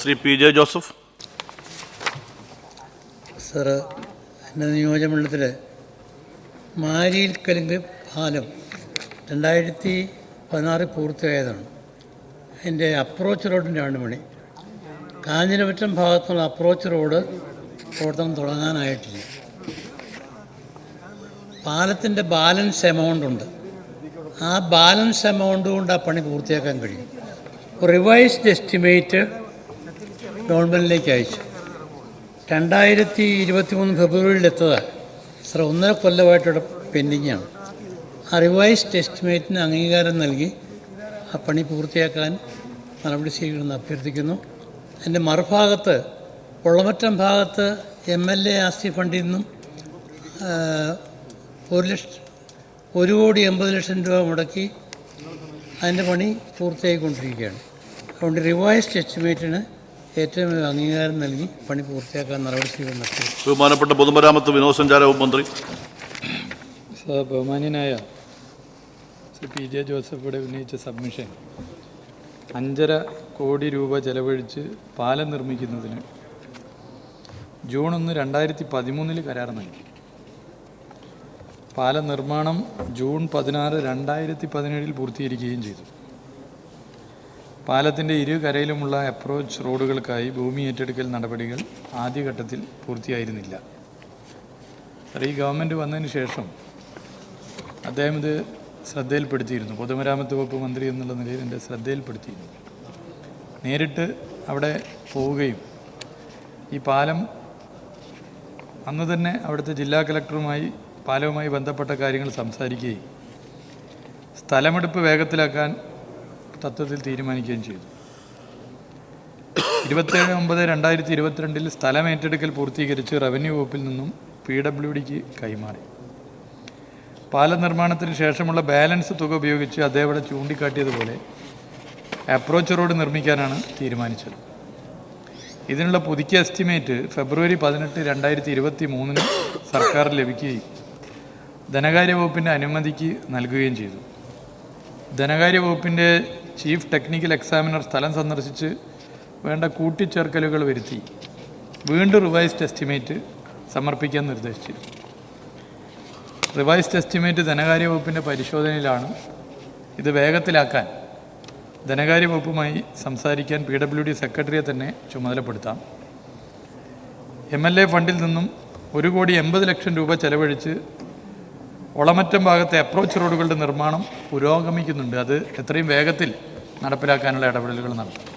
Shri P J Joseph. Sir എന്റെ നിയോജകമണ്ഡലത്തിൽ മാരിയിൽ കലുങ്ക് പാലം രണ്ടായിരത്തി പതിനാറിൽ പൂർത്തിയായതാണ്. അതിന്റെ അപ്രോച്ച് റോഡിന്റെ ആണ് പണി കാഞ്ഞിരപറ്റം ഭാഗത്തുള്ള അപ്രോച്ച് റോഡ് പ്രവർത്തനം തുടങ്ങാനായിട്ടില്ല. പാലത്തിന്റെ ബാലൻസ് എമൗണ്ട് ഉണ്ട്. ആ ബാലൻസ് എമൗണ്ട് കൊണ്ട് ആ പണി പൂർത്തിയാക്കാൻ കഴിയും. റിവൈസ്ഡ് എസ്റ്റിമേറ്റ് ഗവൺമെന്റിലേക്ക് അയച്ചു. രണ്ടായിരത്തി ഇരുപത്തി മൂന്ന് ഫെബ്രുവരിയിൽ എത്തതാണ് സാർ ഒന്നര കൊല്ലമായിട്ട് പെൻഡിങ്ങാണ്. ആ റിവൈസ്ഡ് എസ്റ്റിമേറ്റിന് അംഗീകാരം നൽകി ആ പണി പൂർത്തിയാക്കാൻ നടപടി സ്വീകരിക്കണമെന്ന് അഭ്യർത്ഥിക്കുന്നു. എന്റെ മറുഭാഗത്ത് പൊള്ളമറ്റം ഭാഗത്ത് എം എൽ എ ആസ്തി ഫണ്ടിൽ നിന്നും ഒരു ലക്ഷം ഒരു കോടി എൺപത് ലക്ഷം രൂപ മുടക്കി അതിന്റെ പണി പൂർത്തിയായിക്കൊണ്ടിരിക്കുകയാണ്. അതുകൊണ്ട് റിവൈസ്ഡ് എസ്റ്റിമേറ്റിന് ഏറ്റവും അംഗീകാരം നൽകി പണി പൂർത്തിയാക്കാൻ നടപടി സ്വീകരിച്ചു. ബഹുമാനപ്പെട്ട പൊതുമരാമത്ത് വിനോദസഞ്ചാര വകുപ്പ് മന്ത്രി. സർ ബഹുമാന്യനായ ശ്രീ പി ജെ ജോസഫ് ഇവിടെ ഉന്നയിച്ച സബ്മിഷൻ. അഞ്ചര കോടി രൂപ ചെലവഴിച്ച് പാലം നിർമ്മിക്കുന്നതിന് ജൂൺ ഒന്ന് രണ്ടായിരത്തി പതിമൂന്നിൽ കരാർ നൽകി. പാലം നിർമ്മാണം ജൂൺ പതിനാറ് രണ്ടായിരത്തി പതിനേഴിൽ പൂർത്തീകരിക്കുകയും ചെയ്തു. പാലത്തിന്റെ ഇരുകരയിലുമുള്ള അപ്രോച്ച് റോഡുകൾക്കായി ഭൂമി ഏറ്റെടുക്കൽ നടപടികൾ ആദ്യഘട്ടത്തിൽ പൂർത്തിയായിരുന്നില്ല. സാർ ഈ ഗവൺമെന്റ് വന്നതിന് ശേഷം അദ്ദേഹം ഇത് ശ്രദ്ധയിൽപ്പെടുത്തിയിരുന്നു. പൊതുമരാമത്ത് വകുപ്പ് മന്ത്രി എന്നുള്ള നിലയിൽ എന്റെ ശ്രദ്ധയിൽപ്പെടുത്തിയിരുന്നു. നേരിട്ട് അവിടെ പോവുകയും ഈ പാലം അന്ന് തന്നെ അവിടുത്തെ ജില്ലാ കളക്ടറുമായി പാലവുമായി ബന്ധപ്പെട്ട കാര്യങ്ങൾ സംസാരിക്കുകയും സ്ഥലമെടുപ്പ് വേഗത്തിലാക്കാൻ തത്വത്തിൽ തീരുമാനിക്കുകയും ചെയ്തു. ഇരുപത്തേഴ് ഒമ്പത് രണ്ടായിരത്തി ഇരുപത്തിരണ്ടിൽ സ്ഥലം ഏറ്റെടുക്കൽ പൂർത്തീകരിച്ച് റവന്യൂ വകുപ്പിൽ നിന്നും പി ഡബ്ല്യു ഡിക്ക് കൈമാറി. പാലം നിർമ്മാണത്തിന് ശേഷമുള്ള ബാലൻസ് തുക ഉപയോഗിച്ച് അദ്ദേഹം ഇവിടെ ചൂണ്ടിക്കാട്ടിയതുപോലെ അപ്രോച്ച് റോഡ് നിർമ്മിക്കാനാണ് തീരുമാനിച്ചത്. ഇതിനുള്ള പുതുക്കിയ എസ്റ്റിമേറ്റ് ഫെബ്രുവരി പതിനെട്ട് രണ്ടായിരത്തി ഇരുപത്തി മൂന്നിന് സർക്കാർ ലഭിക്കുകയും ധനകാര്യ വകുപ്പിന്റെ അനുമതിക്ക് നൽകുകയും ചെയ്തു. ധനകാര്യ വകുപ്പിന്റെ ചീഫ് ടെക്നിക്കൽ എക്സാമിനർ സ്ഥലം സന്ദർശിച്ച് വേണ്ട കൂട്ടിച്ചേർക്കലുകൾ വരുത്തി വീണ്ടും റിവൈസ്ഡ് എസ്റ്റിമേറ്റ് സമർപ്പിക്കാൻ നിർദ്ദേശിച്ചു. റിവൈസ്ഡ് എസ്റ്റിമേറ്റ് ധനകാര്യ വകുപ്പിന്റെ പരിശോധനയിലാണ് ഇത് വേഗത്തിലാക്കാൻ ധനകാര്യ വകുപ്പുമായി സംസാരിക്കാൻ പി ഡബ്ല്യു ഡി സെക്രട്ടറിയെ തന്നെ ചുമതലപ്പെടുത്താം. എം എൽ എ ഫണ്ടിൽ നിന്നും ഒരു കോടി എൺപത് ലക്ഷം രൂപ ചെലവഴിച്ച് ഒളമറ്റം ഭാഗത്തെ അപ്രോച്ച് റോഡുകളുടെ നിർമ്മാണം പുരോഗമിക്കുന്നുണ്ട്. അത് എത്രയും വേഗത്തിൽ നടപ്പിലാക്കാനുള്ള ഇടപെടലുകൾ നടത്തും.